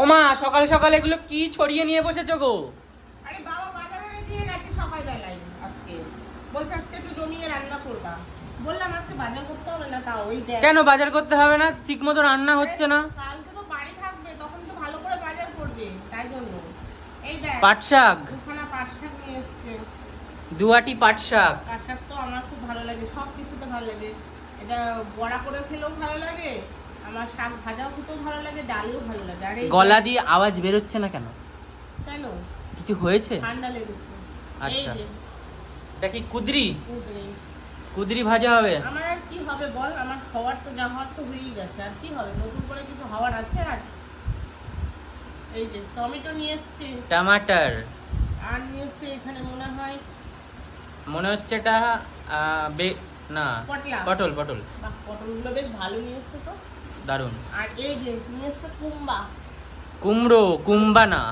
ও মা সকাল সকাল এগুলো কি ছড়িয়ে নিয়ে বসেছো গো? আরে বাবা বাজারে দিয়ে গেছে সকালবেলায় আজকে। বলছে আজকে একটু জমিয়ে রান্না করবা। বললাম আজকে বাজার করতে হবে না তাও ওই দেখ। কেন বাজার করতে হবে না? ঠিক মতো রান্না হচ্ছে না। কালকে তো বাড়ি থাকবে তখন তো ভালো করে বাজার করবে তাই জন্য। এই দেখ পাট শাক? দুখানা পাট শাক নিয়ে এসছে। দুয়াটি পাট শাক? পাট শাক তো আমার খুব ভালো লাগে সব কিছুতে ভালো লাগে। এটা বড়া করে খেলেও ভালো লাগে আমার শাক ভাজাও খেতেও ভালো লাগে ডালেও ভালো লাগে। আর গলা দিয়ে আওয়াজ বেরোচ্ছে না কেন? কেন? কিছু হয়েছে? ঠান্ডা লেগেছে। আচ্ছা। এটা কি কুদরি? কুঁদরি। কুদরি ভাজা হবে? আমার আর কি হবে বল? আমার হওয়ার তো যা হওয়ার তো হয়েই গেছে। আর কি হবে? নতুন করে কিছু হওয়ার আছে? আর এই যে টমেটো নিয়ে এসেছি। টমাটার। আর নিয়ে এসেছি এখানে মনে হয় মনে হচ্ছে এটা বে- না। পটলা। পটল পটল। পটলগুলো বেশ ভালো নিয়ে এসছে তো। দারুণ আর এই যে নিয়ে এসছে কুম্বা। কুমড়ো কুম্বানা।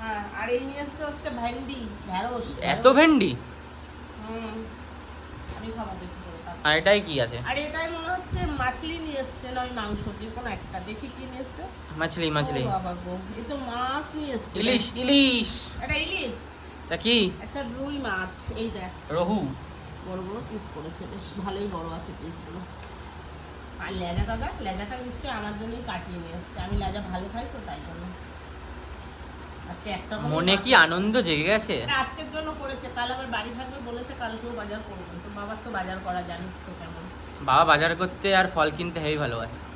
হ্যাঁ আর এই নিয়ে এসছে হচ্ছে ভেন্ডি ঢেঁড়স এত ভেন্ডি? হুম আমি খাব বেশি আর এটাই কি আছে? আর এটাই মনে হচ্ছে মাছলি নিয়ে এসছে নয় মাংস যে কোনো একটা। দেখি কি নিয়ে এসছে। মাছলি মাছলি। বাবা গো এই তো মাছ নিয়ে এসছে। ইলিশ ইলিশ। এটা ইলিশ? তা কি? একটা রুই মাছ এই দেখ। রহু। বড় বড় পিস করেছে বেশ ভালোই বড় আছে পিসগুলো আর ল্যাজা দাদা ল্যাজাটা নিশ্চয়ই আমার জন্যই কাটিয়ে নিয়ে এসছে। আমি লেজা ভালো খাই তো তাই জন্য। আজকে একটা মনে কি আনন্দ জেগে গেছে? এটা আজকের জন্য করেছে। কাল আবার বাড়ি থাকবে বলেছে কালকেও বাজার করবে। তো বাবার তো বাজার করা জানিস তো কেমন। বাবা বাজার করতে আর ফল কিনতে হেবি ভালোবাসে।